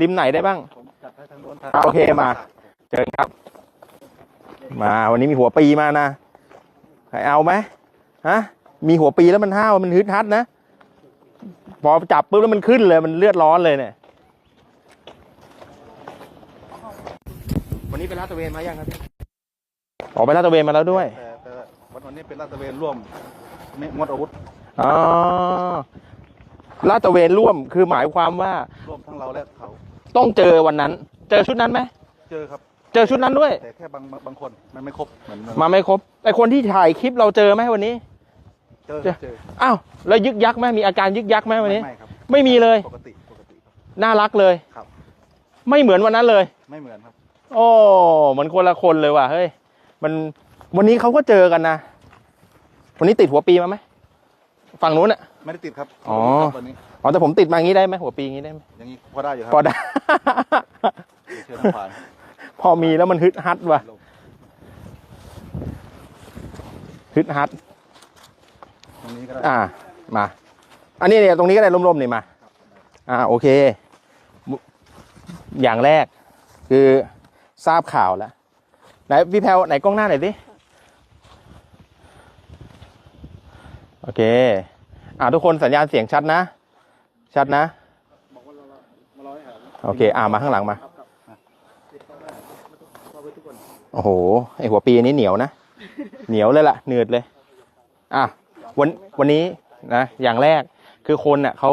ริมไหนได้บ้างผมจัดให้ทางโน้นอะโอเคมาเชิญครับ มาวันนี้มีหัวปีมานะใครเอาไหมฮะมีหัวปีแล้วมันห้าวมันฮึดฮัดนะพอจับปุ๊บแล้วมันขึ้นเลยมันเลือดร้อนเลยเนี่ยวันนี้ไปลาดตระเวนมายังครับพี่ออกไปลาดตระเวนมาแล้วด้วยแต่แต่วันวันนี้เป็นลาดตระเวนร่วมไม่งดอาวุธอ๋อลาดตระเวนร่วมคือหมายความว่า ร่วมทั้งเราและเขา ต้องเจอวันนั้น เจอชุดนั้นไหมเจอครับ เจอชุดนั้นด้วย แต่แค่บางบางบางคนมันไม่ครบเหมือนมาไม่ครบไอคนที่ถ่ายคลิปเราเจอไหมวันนี้เจอเจอเจออ้าวแล้วยึกยักไหมมีอาการยึกยักไหมวันนี้ ไม่ครับไม่มีเลยปกติปกติครับน่ารักเลยครับ ไม่เหมือนวันนั้นเลย ไม่เหมือนครับโอ้เหมือนคนละคนเลยว่ะเฮ้ยมันวันนี้เขาก็เจอกันนะวันนี้ติดหัวปีมาไหมฝั่งนู้นอะไม่ได้ติดครับอ๋อครับวันนี้ อ๋อแต่ผมติดมาอย่างนี้ได้ไหมหัวปีอย่างนี้ได้ไหมอย่างนี้พอได้อยู่ครัพอได้เชิญผ่านพอมีแล้วมันฮึดฮัดว่ะฮึดฮัดตรงนี้ก็ได้อ่ามา อันนี้เนี่ยตรงนี้ก็ได้ร่มๆนี่มา อ่าโอเค อย่างแรกคือทราบข่าวแล้วไหนพี่แพลวไหนกล้องหน้าหน่อยดิโอเค อ่าทุกคนสัญญาณเสียงชัดนะ ชัดนะ โอเค อ่ามาข้างหลังมา โอ้โห ไอหัวปีนี้เหนียวนะ เหนียวเลยล่ะเหนืดเลย อะ วัน วันนี้นะ อย่างแรกคือคนเน่ะเขา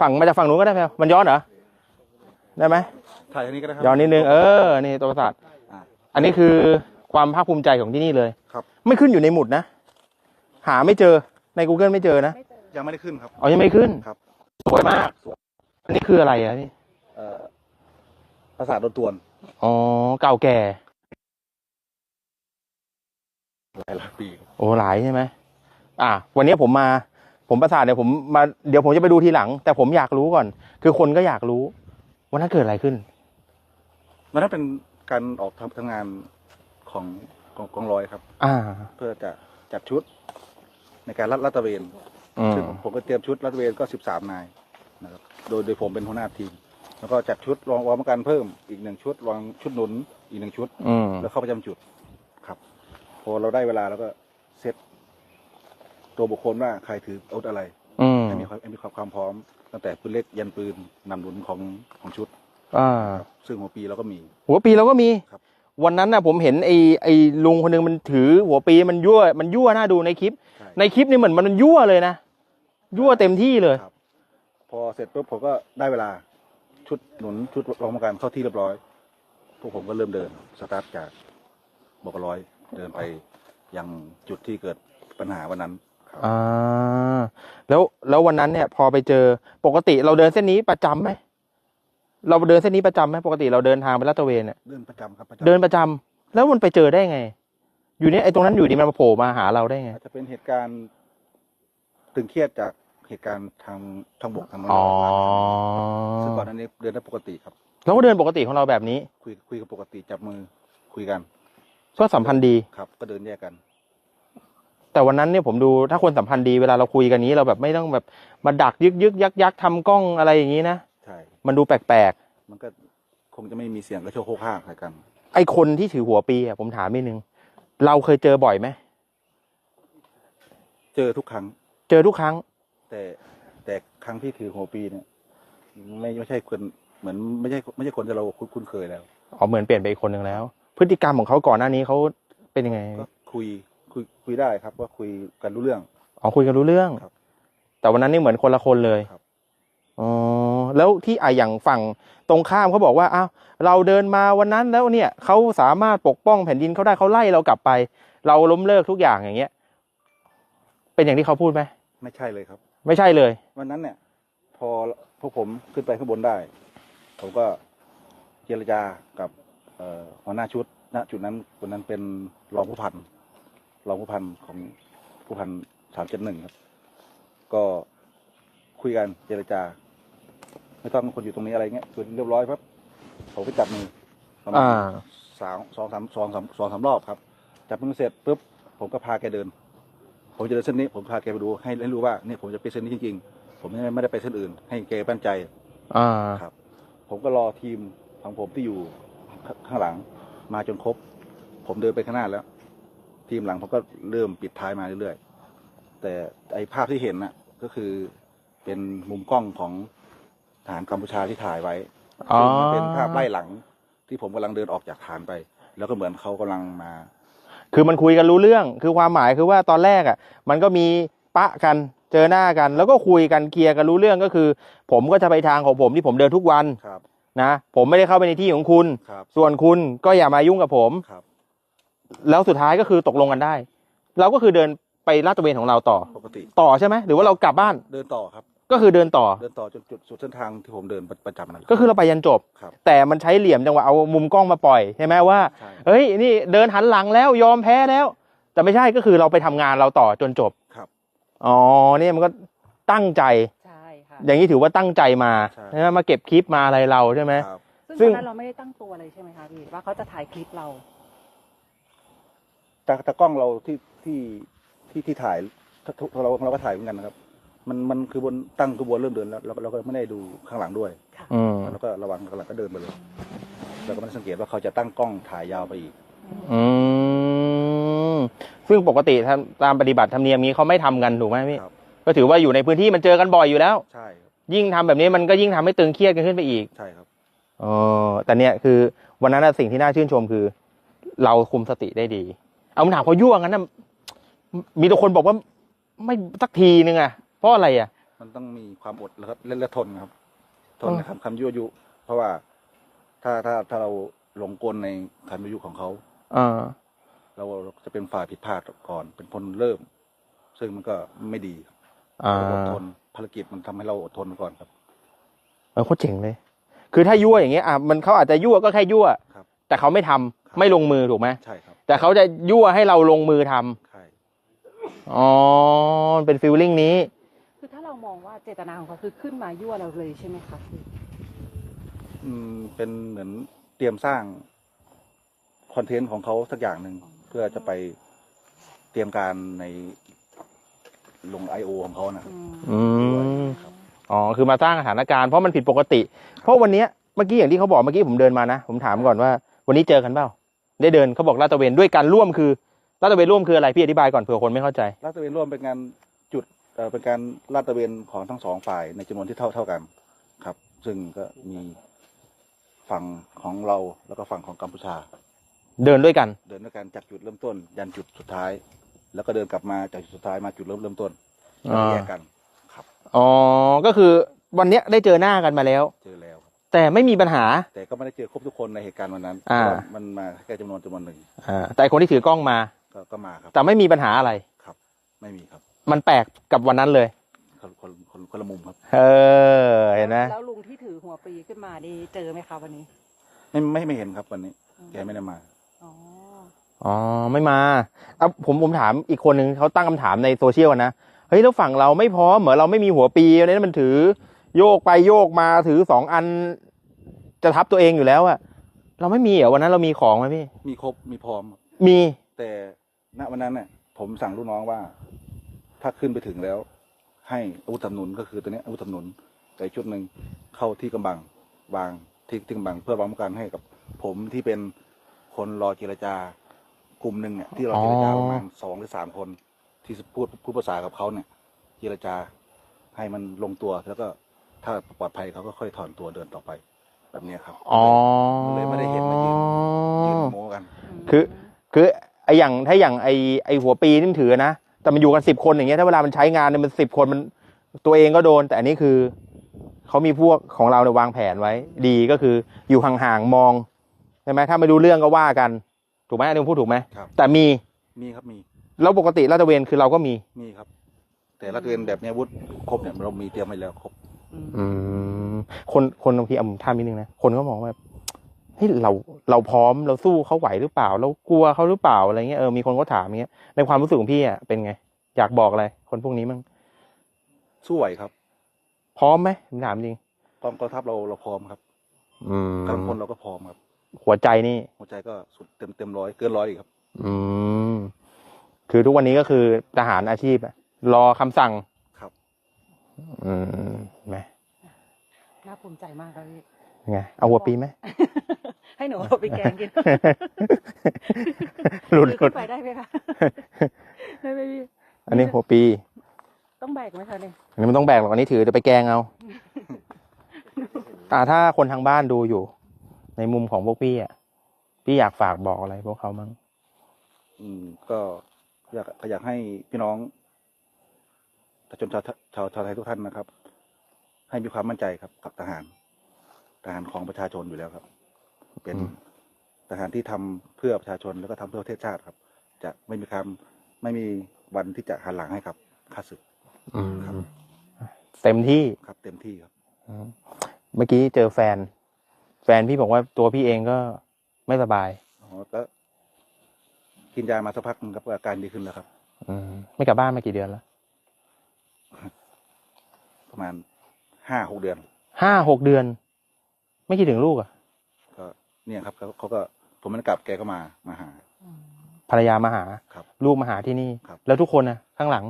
ฝั่งมาจากฝั่งนู้นก็ได้ไหมมันย้อนเหรอ ได้ไหมถ่ายอันนี้ก็ได้ครัย้อนนิดนึง เออ นี่ตัวประสาทอ่าอันนี้คือความภาคภูมิใจของที่นี่เลย ครับ ไม่ขึ้นอยู่ในหมุดนะ หาไม่เจอ ใน Google ไม่เจอนะ ยังไม่ได้ขึ้นครับ อ๋อ ยังไม่ขึ้น ครับ สวยมาก อันนี้คืออะไรอะพี่ เอ่อภาษาทโดนตวนอ๋อ เก่าแก่ หลายหลายปีครับโอ้หลายใช่ไหม อะ วันนี้ผมมา ผมประสาทเดี๋ยวผมมา เดี๋ยวผมจะไปดูทีหลัง แต่ผมอยากรู้ก่อน คือคนก็อยากรู้ ว่านั้นเกิดอะไรขึ้น มันนั้นเป็นการออกทำทำงานของของกองร้อยครับ อ่า เพื่อจะจัดชุดในการรัดลาดตระเวนอืม ซึ่งผมก็เตรียมชุดลาดตระเวนก็สิบสามนายนะครับโดยโดยผมเป็นหัวหน้าทีม แล้วก็จัดชุดรองวางกันเพิ่มอีกหนึ่งชุดรองชุดหนุนอีกหนึ่งชุด อืม แล้วเข้าประจำจุดครับ พอเราได้เวลาแล้วก็เซตตัวบุคคลว่าใครถืออาวุธอะไรอืมให้มีความให้มีความความพร้อม ตั้งแต่ปืนเล็กยันปืนนำหนุนของของชุด อ่าครับซึ่งหัวปีเราก็มี หัวปีเราก็มี ครับ วันนั้นน่ะผมเห็นไอ้ไอ้ลุงคนหนึงมันถือหัวปีมันยั่วมันยั่วน่าดูในคลิป ใช่ในคลิปนี่เหมือนมันยั่วเลยนะ ยั่วเต็มที่เลย ครับ พอเสร็จปุ๊บผมก็ได้เวลา ชุดหนุนชุดรองประกันเข้าที่เรียบร้อย พวกผมก็เริ่มเดินสตาร์ทจากบกร้อยเดินไปยังจุดที่เกิดปัญหาวันนั้นครับอ่า แล้วแล้ววันนั้นเนี่ยพอไปเจอปกติเราเดินเส้นนี้ประจำไหมเราเดินเส้นนี้ประจำไหมปกติเราเดินทางไปลาดตระเวนเนี่ยเดินประจำครับประจำเดินประจำแล้วมันไปเจอได้ไง อยู่เนี่ยไอ้ตรงนั้นอยู่ดีมันมาโผล่มาหาเราได้ไงอาจจะเป็นเหตุการณ์ตึงเครียดจาก เหตุการณ์ทางทางบกทางน้ำอ๋อ ซึ่งก่อนหนั้นนี้เดินได้ปกติครับ เราก็เดินปกติของเราแบบนี้ คุยคุยกันปกติจับมือคุยกันก็สัมพันธ์ดี ครับ ก็เดินแยกกัน แต่วันนั้นเนี่ยผมดูถ้าคนสัมพันธ์ดีเวลาเราคุยกันนี้เราแบบไม่ต้องแบบมาดักยึกยึกยักยักทำกล้องอะไรอย่างนี้นะใช่ มันดูแปลกมันก็คงจะไม่มีเสียงกระโชกโคกห้างใส่กัน ๆไอ้คนที่ถือหัวปีอะผมถามนิดนึงเราเคยเจอบ่อยไหมเจอทุกครั้ง เจอทุกครั้ง แต่แต่ครั้งที่ถือหัวปีเนี่ยไม่ไม่ใช่คนเหมือนไม่ใช่ไม่ใช่คนที่เราคุ้นคุ้นเคยแล้วอ๋อเหมือนเปลี่ยนไปอีกคนหนึ่งแล้ว พฤติกรรมของเขาก่อนหน้านี้เขาเป็นยังไงก็คุยคุยคุยได้ครับว่าคุยกันรู้เรื่องอ๋อคุยกันรู้เรื่องครับ แต่วันนั้นนี่เหมือนคนละคนเลยครับอ๋อแล้วที่อะอย่างฝั่งตรงข้ามเขาบอกว่าอ้าวเราเดินมาวันนั้นแล้วเนี่ยเขาสามารถปกป้องแผ่นดินเขาได้เขาไล่เรากลับไป เราล้มเลิกทุกอย่างอย่างเงี้ย เป็นอย่างที่เขาพูดไหมไม่ใช่เลยครับ ไม่ใช่เลย วันนั้นเนี่ย พอพวกผมขึ้นไปข้างบนได้ ผมก็เจรจากับเอ่อหัวหน้าชุดณจุดนั้นคนนั้นเป็นรองผู้พันรองผู้พันของผู้พันสามเจ็ดหนึ่งครับ ก็คุยกันเจรจา ไม่ต้องคนอยู่ตรงนี้อะไรเงี้ยคือเรียบร้อยครับผมก็จับมือประมาณอ่า สามสองสามสองสามสองสามรอบครับ จับมือเสร็จปุ๊บผมก็พาแกเดิน ผมจะเดินเส้นนี้ผมพาแกไปดูให้ให้รู้ว่าเนี่ยผมจะไปเส้นนี้จริงๆ ผมไม่ไม่ได้ไปเส้นอื่น ให้แกมั่นใจอ่าครับ ผมก็รอทีมของผมที่อยู่ขข้างหลังมาจนครบ ผมเดินไปข้างหน้าแล้ว ทีมหลังผมก็เริ่มปิดท้ายมาเรื่อยๆ แต่ไอภาพที่เห็นน่ะ ก็คือเป็นมุมกล้องของทหารกัมพูชาที่ถ่ายไว้อ๋อซึ่งมันเป็นภาพไล่หลังที่ผมกำลังเดินออกจากฐานไป แล้วก็เหมือนเขากำลังมา คือมันคุยกันรู้เรื่อง คือความหมายคือว่าตอนแรกอะ มันก็มีปะกันเจอหน้ากัน แล้วก็คุยกันเคลียร์กันรู้เรื่องก็คือ ผมก็จะไปทางของผมที่ผมเดินทุกวันครับ นะผมไม่ได้เข้าไปในที่ของคุณ ครับ ส่วนคุณก็อย่ามายุ่งกับผม ครับ แล้วสุดท้ายก็คือตกลงกันได้ เราก็คือเดินไปลาดตระเวนของเราต่อ ปกติ ต่อใช่ไหมหรือว่าเรากลับบ้านเดินต่อครับ ก็คือเดินต่อ เดินต่อจนจุดสุดเส้นทางที่ผมเดินประจำนั่นแหละ ก็คือเราไปยันจบ ครับ แต่มันใช้เหลี่ยมจังหวะเอามุมกล้องมาปล่อยใช่ไหมว่า ใช่ เฮ้ยนี่เดินหันหลังแล้วยอมแพ้แล้ว แต่ไม่ใช่ก็คือเราไปทำงานเราต่อจนจบครับ อ๋อเนี่ยมันก็ตั้งใจ ใช่ค่ะอย่างนี้ถือว่าตั้งใจมาใช่ ใช่ไหมมาเก็บคลิปมาอะไรเราใช่ไหม ครับ ซึ่งซึ่ง ตอนนั้นเราไม่ได้ตั้งตัวเลยใช่ไหมคะพี่ว่าเขาจะถ่ายคลิปเรา แต่แต่กล้องเราที่ที่ที่ที่ถ่ายทุกเราเราก็ถ่ายเหมือนกันนะครับ มันมันคือบนตั้งขบวนเริ่มเดินแล้วเราเราก็ไม่ได้ดูข้างหลังด้วยอืมแล้วก็ระวังข้างหลังก็เดินไปเลยแล้วก็ไม่ได้สังเกตว่าเขาจะตั้งกล้องถ่ายยาวไปอีก อืมซึ่งปกติตามตามปฏิบัติธรรมเนียมนี้เขาไม่ทำกันถูกไหมพี่ครับ ก็ถือว่าอยู่ในพื้นที่มันเจอกันบ่อยอยู่แล้ว ใช่ครับยิ่งทำแบบนี้มันก็ยิ่งทำให้ตึงเครียดกันขึ้นไปอีกใช่ครับเออแต่เนี่ยคือวันนั้นน่ะสิ่งที่น่าชื่นชมคือ เราคุมสติได้ดี เอาคำถามเขายั่วงั้นนะมีแต่คนบอกว่าไม่สักทีนึงอะเพ ราะอะไรอะมันต้องมีความอดแล้วก็และและทนครับ ทนอืมนะครับคำยั่วยุ เพราะว่าถ้าถ้าถ้าเราหลงกลในคำยั่วยุของเขาอ่าเราจะเป็นฝ่ายผิดพลาดก่อน เป็นคนเริ่ม ซึ่งมันก็ไม่ดีอ่าอดทนภารกิจมันทำให้เราอดทนก่อนครับ เออโคตรเจ๋งเลย คือถ้ายั่วอย่างเงี้ยอะมันเขาอาจจะยั่วก็แค่ยั่ว ครับ แต่เขาไม่ทำครับไม่ลงมือถูกไหมใช่ครับแต่เขาจะยั่วให้เราลงมือทำใช่อ๋อมันเป็นฟีลลิ่งนี้คือถ้า เรามองว่าเจตนาของเขาคือขึ้นมายั่วเราเลยใช่ไหมคะพี่อืมเป็นเหมือนเตรียมสร้างคอนเทนต์ของเขาสักอย่างหนึ่งเพื่อจะไปเตรียมการในลงไอโอของเขานะครับ อืมครับอ๋อ คือมาสร้างสถานการณ์เพราะมันผิดปกติ เพราะวันเนี้ยเมื่อกี้อย่างที่เขาบอกเมื่อกี้ผมเดินมานะ ผมถามก่อนว่า วันนี้เจอกันเปล่า ได้เดินเขาบอกลาดตระเวนด้วยกันร่วมคือลาดตระเวนร่วมคืออะไรพี่อธิบายก่อนเผื่อคนไม่เข้าใจ ลาดตระเวนร่วมเป็นการจุดเอ่อ เป็นการลาดตระเวนของทั้งสองฝ่ายในจำนวนที่เท่าเท่ากันครับ ซึ่งก็มีฝั่งของเราแล้วก็ฝั่งของกัมพูชา เดินด้วยกัน เดินด้วยกันจากจุดเริ่มต้น ยันจุดสุดท้าย แล้วก็เดินกลับมาจากจุดสุดท้ายมาจุดเริ่มเริ่มต้นแล้วก็แยกกันครับอ๋อก็คือวันเนี้ยได้เจอหน้ากันมาแล้ว เจอแล้วครับแต่ไม่มีปัญหา แต่ก็ไม่ได้เจอครบทุกคนในเหตุการณ์วันนั้นอ่า เพราะว่ามันมาแค่จำนวนจำนวนหนึ่งอ่าแต่คนที่ถือกล้องมา ก็ก็มาครับ แต่ไม่มีปัญหาอะไร ครับ ไม่มีครับ มันแปลกกับวันนั้นเลย คนคนคนคนละมุมครับ เออ เห็นไหมแล้วลุงที่ถือหัวปรีขึ้นมานี่เจอไหมคะวันนี้ ไม่ไม่ไม่เห็นครับวันนี้อืมแกไม่ได้มา อ๋อ อ๋อ ไม่มาเอาผมผมถามอีกคนหนึ่งเขาตั้งคำถามในโซเชียลนะ เฮ้ยแล้วฝั่งเราไม่พร้อมเหมือนเราไม่มีหัวปีอะไรนั้นมันถือ โยกไปโยกมาถือสองอัน จะทับตัวเองอยู่แล้วอะเราไม่มีเหรอวันนั้นเรามีของไหมพี่ มีครบมีพร้อม มี แต่ณวันนั้นเนี่ยผมสั่งลูกน้องว่า ถ้าขึ้นไปถึงแล้ว ให้อาวุธสำนุนก็คือตัวเนี้ยอาวุธสำนุนแต่อีกชุดหนึ่งเข้าที่กำบังวางที่ที่กำบังเพื่อวางป้องกันให้กับ ผมที่เป็นคนรอเจรจากลุ่มหนึ่งเนี่ยที่รอเจรจาประมาณสองหรือสามคน ที่พูดพูดภาษากับเขาเนี่ยเจรจาให้มันลงตัวแล้วก็ถ้าปลอดภัยเขาก็ค่อยถอนตัวเดินต่อไป แบบเนี้ยครับอ๋อเลยไม่ได้เห็นมายืนยืนโม้กัน คือ คือไออย่างถ้าอย่างไอไอหัวปีนี่มันถือนะ แต่มันอยู่กันสิบคนอย่างเงี้ยถ้าเวลามันใช้งานเนี่ยมันสิบคนมันตัวเองก็โดน แต่อันนี้คือเขามีพวกของเราเนี่ยวางแผนไว้ ดีก็คืออยู่ห่างๆมองใช่ไหมถ้าไม่รู้เรื่องก็ว่ากัน ถูกไหมอันนี้ผมพูดถูกไหมครับ แต่มีมีครับมีแล้วปกติลาดตระเวนคือเราก็มี มีครับ แต่ละเรียนแบบเนี้ยอาวุธครบเนี่ยเรามีเตรียมไว้แล้วครบ อืมอืมคนคนบางทีอะผมถามนิดนึงนะคนก็มองว่า เฮ้ยเราเราพร้อมเราสู้เขาไหวหรือเปล่า เรากลัวเขาหรือเปล่าอะไรเงี้ยเออมีคนก็ถามอย่างเงี้ยในความรู้สึกของพี่อะเป็นไง อยากบอกอะไรคนพวกนี้มั้งสู้ไหวครับ พร้อมไหมผมถามจริงกองกองทัพเราเราพร้อมครับ อืมกำลังพลเราก็พร้อมครับ หัวใจนี่ หัวใจก็สุดเต็มเต็มร้อยเกินร้อยอีกครับ อืมคือทุกวันนี้ก็คือทหารอาชีพอะรอคำสั่งครับ อืมไหมน่าภูมิใจมากครับพี่ ไงเอาหัวปีไหมให้หนูเอาไปแกงกินหลุดหลุขึ้ดนไปได้ไหมคะได้ไหมพี่อันนี้หัวปี ต้องแบกไหมคะเนี่ยอันนี้มันต้องแบกหรอกอันนี้ถือจะไปแกงเอาอ่าถ้าคนทางบ้านดูอยู่ ในมุมของพวกพี่อะพี่อยากฝากบอกอะไรพวกเขามั้งอืม ก็อยากอยากให้พี่น้องประชาชนชาวชาวชาวไทยทุกท่านนะครับ ให้มีความมั่นใจครับกับทหาร ทหารของประชาชนอยู่แล้วครับ เป็นทหารที่ทำเพื่อประชาชนแล้วก็ทำเพื่อประเทศชาติครับ จะไม่มีคำไม่มีวันที่จะหันหลังให้ครับข้าศึกอืมครับเต็มที่ครับ เต็มที่ครับอืมเมื่อกี้เจอแฟน แฟนพี่บอกว่าตัวพี่เองก็ไม่สบายอ๋อแล้วกินยามาสักพักหนึงครับก็อาการดีขึ้นแล้วครับ อืมไม่กลับบ้านมากี่เดือนแล้ว ประมาณห้าหกเดือน ห้าหกเดือน ไม่คิดถึงลูกอะก็เนี่ยครับเขาเขาก็ผมไม่ได้กลับแกก็มามาหา ภรรยามาหา ครับลูกมาหาที่นี่ ครับ แล้วทุกคนนะข้างหลัง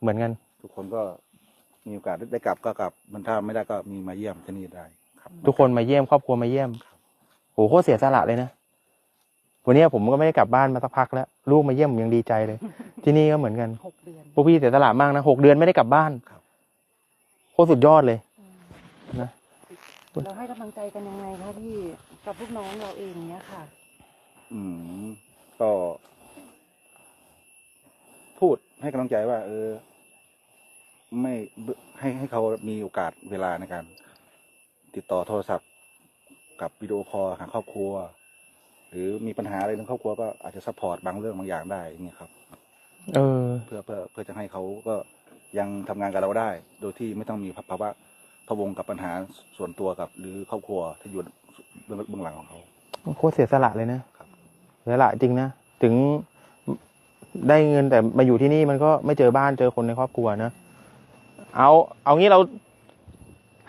เหมือนกัน ทุกคนก็มีโอกาสได้ได้กลับก็กลับมันถ้าไม่ได้ก็มีมาเยี่ยมที่นี่ได้ ครับ ทุกคนมาเยี่ยมครอบครัวมาเยี่ยมโหโคตรเสียสละเลยนะวันเนี้ยผมก็ไม่ได้กลับบ้านมาสักพักแล้วลูกมาเยี่ยมผมยังดีใจเลย ที่นี่ก็เหมือนกันหกเดือน พวกพี่เสียสละมากนะหกเดือนไม่ได้กลับบ้านครับ โคตรสุดยอดเลย นะ เราให้กำลังใจกันยังไงคะพี่กับลูกน้องเราเองเนี้ยค่ะ อืมก็พูดให้กำลังใจว่า เออ ไม่ให้ให้เขามีโอกาสเวลาในการ ติดต่อโทรศัพท์กับวิดีโอคอลหาครอบครัว หรือมีปัญหาอะไรในครอบครัวก็อาจจะซัพพอร์ตบางเรื่องบางอย่างได้อย่างเงี้ยครับ เออ เพื่อเพื่อเพื่อจะให้เขาก็ยังทำงานกับเราได้ โดยที่ไม่ต้องมีภาวะ พะวงกับปัญหาส่วนตัวกับ หรือครอบครัวที่อยู่เบื้องเบื้องหลังของเขาโคตรเสียสละเลยนะครับเสียสละจริงนะถึงได้เงินแต่มาอยู่ที่นี่มันก็ไม่เจอบ้านเจอคนในครอบครัวนะเอาเอางี้เรา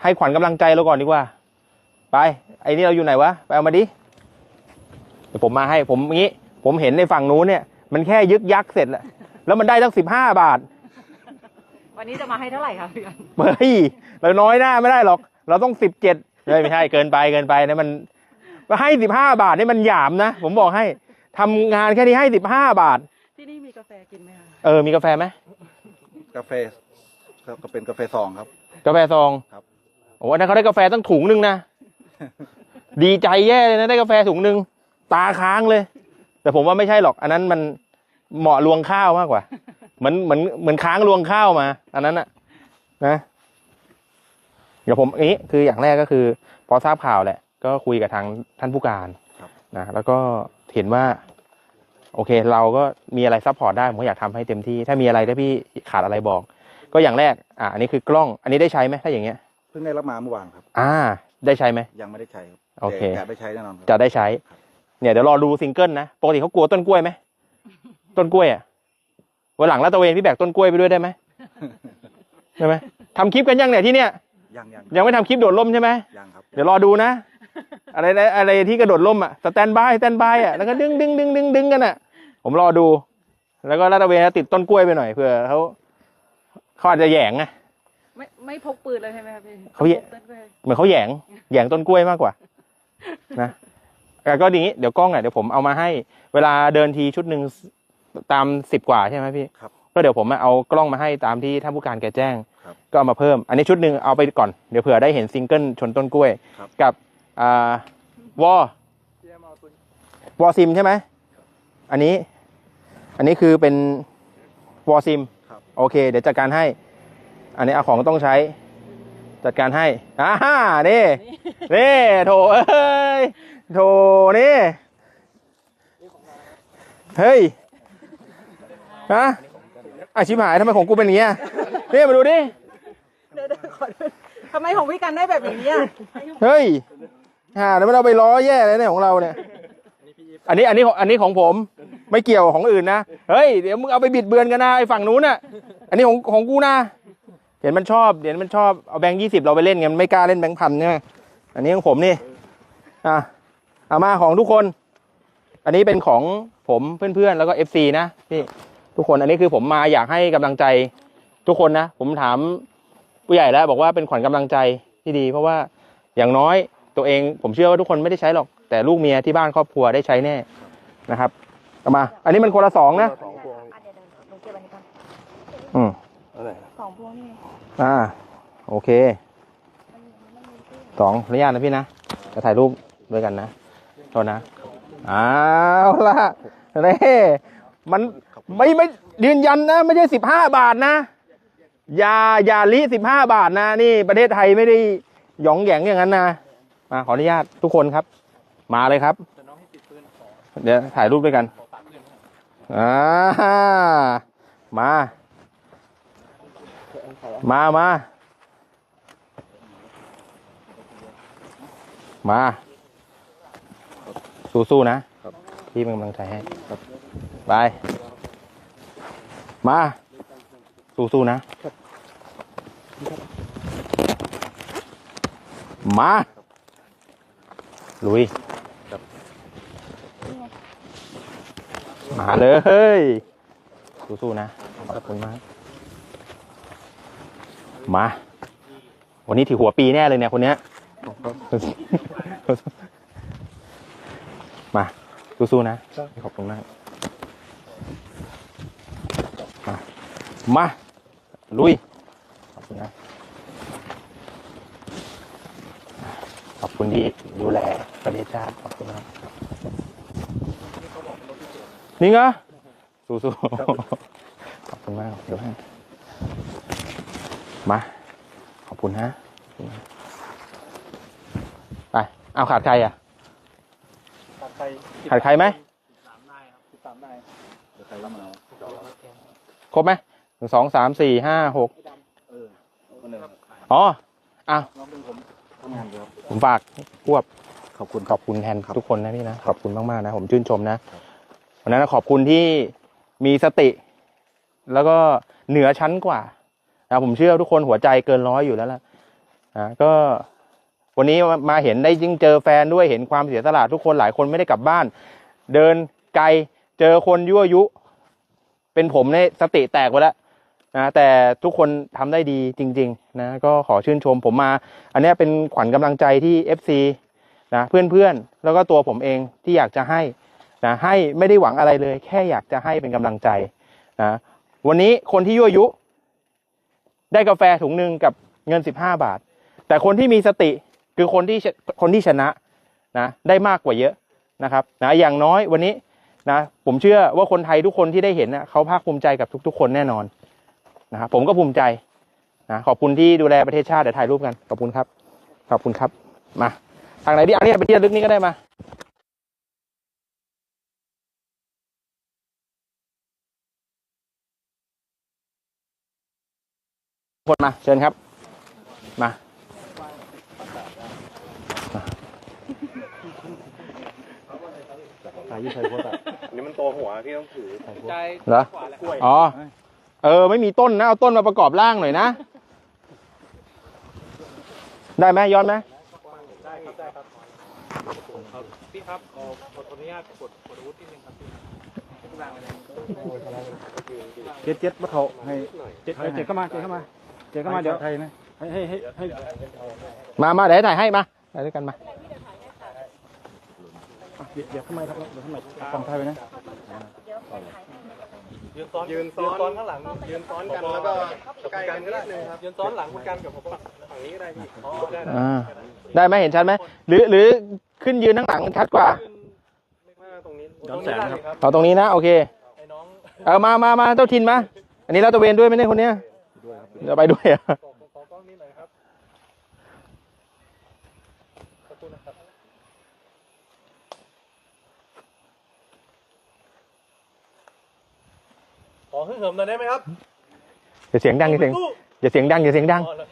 ให้ขวัญกำลังใจเราก่อนดีกว่า ไป ไอ้นี่เราอยู่ไหนวะไปเอามาดิเดี๋ยวผมมาให้ผมงี้ ผมเห็นในฝั่งนู้นเนี่ย มันแค่ยึกยักเสร็จแล้วแล้วมันได้ตั้งสิบห้าบาท วันนี้จะมาให้เท่าไหร่คะพี่กันเฮ้ยเราน้อยหน้าไม่ได้หรอก เราต้องสิบเจ็ดไม่ใช่เกินไปเกินไปนะมันให้สิบห้าบาทนี่มันหยามนะ ผมบอกให้ทำงานแค่นี้ให้สิบห้าบาท ที่นี่มีกาแฟกินไหมคะเออมีกาแฟไหมกาแฟก็ก็เป็นกาแฟซองครับ กาแฟซองครับ โอ้อันนั้นเขาได้กาแฟตั้งถุงหนึ่งนะ ดีใจแย่เลยนะได้กาแฟถุงหนึ่งตาค้างเลย แต่ผมว่าไม่ใช่หรอก อันนั้นมันเหมาะลวงข้าวมากกว่า เหมือนเหมือนเหมือนค้างลวงข้าวมา อันนั้นอะนะ เดี๋ยวผมนี้คืออย่างแรกก็คือ พอทราบข่าวแหละ ก็คุยกับทางท่านผู้การครับนะแล้วก็เห็นว่า โอเค เราก็มีอะไรซัพพอร์ตได้ผมก็อยากทำให้เต็มที่ ถ้ามีอะไรถ้าพี่ขาดอะไรบอก ก็อย่างแรก อะอันนี้คือกล้อง อันนี้ได้ใช้ไหมถ้าอย่างเงี้ยเพิ่งได้รับมาเมื่อวานครับ อ่า ได้ใช้ไหมยังไม่ได้ใช้ครับโอเคแต่จะได้ใช้แน่นอนครับจะได้ใช้ เนี่ยเดี๋ยวรอดูซิงเกิลนะปกติเขากลัวต้นกล้วยไหมต้นกล้วยอะ วันหลังลาดตระเวนพี่แบกต้นกล้วยไปด้วยได้ไหมได้ไหมทำคลิปกันยังเนี่ยที่เนี่ยยังยังยังไม่ทำคลิปโดดร่มใช่ไหมยังครับเดี๋ยวรอดูนะ อะไรนะอะไรที่กระโดดร่มอะสแตนบายสแตนบายอะแล้วก็ดึงดึงดึงดึงดึงกันอะ ผมรอดู แล้วก็ลาดตระเวนติดต้นกล้วยไปหน่อยเผื่อเขาเขาอาจจะแหยงไงไม่ไม่พกปืนเลยใช่ไหมคะพี่เขาเยพกต้นกล้วยเหมือนเขาแหยงแหยงต้นกล้วยมากกว่า นะแต่ก็ดีงี้เดี๋ยวกล้องอะเดี๋ยวผมเอามาให้ เวลาเดินทีชุดหนึ่ง ตามสิบกว่าใช่ไหมพี่ครับก็เดี๋ยวผมเอากล้องมาให้ตามที่ท่านผู้การแกแจ้ง ครับก็เอามาเพิ่ม อันนี้ชุดหนึ่งเอาไปก่อนเดี๋ยวเผื่อได้เห็นซิงเกิลชนต้นกล้วย ครับ กับอ่าวอวอซิมใช่ไหมอันนี้ อันนี้คือเป็นวอซิมครับ โอเค เดี๋ยวจัดการให้ อันนี้เอาของต้องใช้ จัดการให้อ่าฮ่านี่ นี่โถเอ้ยโถนี่เฮ้ย ฮะอาชิบหายทำไมของกูเป็นอย่างเงี้ยนี่มาดูดิเดี๋ยวเดี๋ยวขอดูทำไมของพี่กันได้แบบนี้อะเฮ้ยฮ่าเดี๋ยวมันเอาไปล้อแย่เลยเนี่ยของเราเนี่ย อันนี้อันนี้ของอันนี้ของผมไม่เกี่ยวของอื่นนะเฮ้ยเดี๋ยวมึงเอาไปบิดเบือนกันนะไอ้ฝั่งนู้นน่ะ อันนี้ของของกูนะเห็นมันชอบเดี๋ยวมันชอบเอาแบงค์ยี่สิบเราไปเล่นกันไม่กล้าเล่นแบงค์พันใช่ไหมอันนี้ของผมนี่อะเอามาของทุกคน อันนี้เป็นของผมเพื่อนๆแล้วก็เอฟซีนะพี่ ทุกคนอันนี้คือผมมาอยากให้กำลังใจทุกคนนะ ผมถามผู้ใหญ่แล้วบอกว่าเป็นขวัญกำลังใจที่ดี เพราะว่าอย่างน้อยตัวเอง ผมเชื่อว่าทุกคนไม่ได้ใช้หรอก แต่ลูกเมียที่บ้านครอบครัวได้ใช้แน่นะครับเอามา อันนี้มันคนละสองนะสองพวงอะเดี๋ยวเดี๋ยวหนูเก็บอันนี้ก่อนอืมอะไรสองพวงนี่อ่า โอเคสองขออนุญาตนะพี่นะจะถ่ายรูปด้วยกันนะโทษนะเอาละเร่มัน ไม่ไม่ยืนยันนะไม่ใช่สิบห้าบาทนะอย่าอย่าลิสิบห้าบาทนะ นี่ประเทศไทยไม่ได้หยองแหยงอย่างนั้นนะมาขออนุญาตทุกคนครับ มาเลยครับเดี๋ยวถ่ายรูปด้วยกันอ่ามา มามามาสู้ๆนะพี่เป็นกำลังใจให้ไป มาสู้ๆนะ มาลุยมาเลยสู้ๆนะขอบคุณมากมาวันนี้ถือหัวปีแน่เลยเนี่ยคนเนี้ยมาสู้ๆนะขอบคุณมาก มา มา ลุย ขอบคุณนะ ขอบคุณที่ดูแลประเทศชาติขอบคุณครับนี่ไงสู้ๆขอบคุณมากเดี๋ยวให้มา ขอบคุณฮะไปเอาขาดใครอะตัดไฟขาดใครไหมสามนายครับสิบสามนายเดี๋ยวใครรับมาเอาครบไหม หนึ่งสองสามสี่ห้าหกเออคนหนึ่งอ๋ออ้าวน้องเป็นผมทำงานอยู่ครับผมฝากควบขอบคุณขอบคุณแทนทุกคนนะพี่นะขอบคุณมากๆนะ ผมชื่นชมนะวันนั้นนะขอบคุณที่มีสติ แล้วก็เหนือชั้นกว่านะผมเชื่อทุกคนหัวใจเกินร้อยอยู่แล้วล่ะนะก็วันนี้มาเห็นได้ยิ่งเจอแฟนด้วยเห็นความเสียสละทุกคนหลายคนไม่ได้กลับบ้าน เดินไกลเจอคนยั่วยุ เป็นผมในยสติแตกไปแล้ว นะแต่ทุกคนทำได้ดีจริงๆนะก็ขอชื่นชมผมมา อันนี้เป็นขวัญกำลังใจที่ FC นะเพื่อนๆ แล้วก็ตัวผมเองที่อยากจะให้นะให้ไม่ได้หวังอะไรเลย แค่อยากจะให้เป็นกำลังใจนะวันนี้คนที่ยั่วยุ ได้กาแฟถุงหนึ่งกับเงิน 15 บาท แต่คนที่มีสติคือคนที่คนที่ชนะนะได้มากกว่าเยอะนะครับนะอย่างน้อยวันนี้นะผมเชื่อว่าคนไทยทุกคนที่ได้เห็นนะเขาภาคภูมิใจกับทุกๆ คนแน่นอน นะครับผมก็ภูมิใจนะขอบคุณที่ดูแลประเทศชาติเดี๋ยวถ่ายรูปกัน ขอบคุณครับ ขอบคุณครับ มา ทางไหนดีอันนี้ไปที่ระลึกนี้ก็ได้มาคนมาเชิญครับ มาถ่ายยี่ใส่โพสต์อะอันนี้มันตัวหัวที่ต้องถือ ใจเหรอ กล้วย อ๋อ เออ ไม่มีต้นนะ เอาต้นมาประกอบร่างหน่อยนะ ได้ไหมย้อนไหมได้ครับได้ครับพี่ครับขอขออนุญาตกดกดอาวุธนิดนึงครับพี่ทุกอย่างเลยเจ็ดเจ็ดมาเขาให้เจ็ดให้เจ็ดเข้ามาเจ็ดเข้ามาเจ็ดเข้ามาเดี๋ยวไทยนะให้ให้ให้ให้มามาเดี๋ยวให้ถ่ายให้มาถ่ายด้วยกันมาเดี๋ยวเดี๋ยวเข้ามาครับเดี๋ยวเข้ามาฟังไทยไว้นะ ยืนซ้อนยืนซ้อนข้างหลังยืนซ้อนกันแล้วก็ใกล้กันก็ได้ครับยืนซ้อนหลังคุณกันกับผมฝั่งนี้ก็ได้พี่อ๋อได้ได้อ่าได้ไหมเห็นชัดไหมหรือหรือขึ้นยืนข้างหลังชัดกว่าตรงนี้ตรงนี้ได้ครับเอาตรงนี้นะโอเคไอ้น้องเออมามามาเจ้าทินมา อันนี้เราตระเวนด้วยไหมเนี่ยคนเนี้ยเดี๋ยวไปด้วยอะ ขอขอกล้องนี้หน่อยครับขอบคุณนะครับ ขอฮึ่มเหิมหน่อยได้ไหมครับอย่าเสียงดังอย่าเสียงอย่าเสียงดังอย่าเสียงดัง อ๋อแล้ว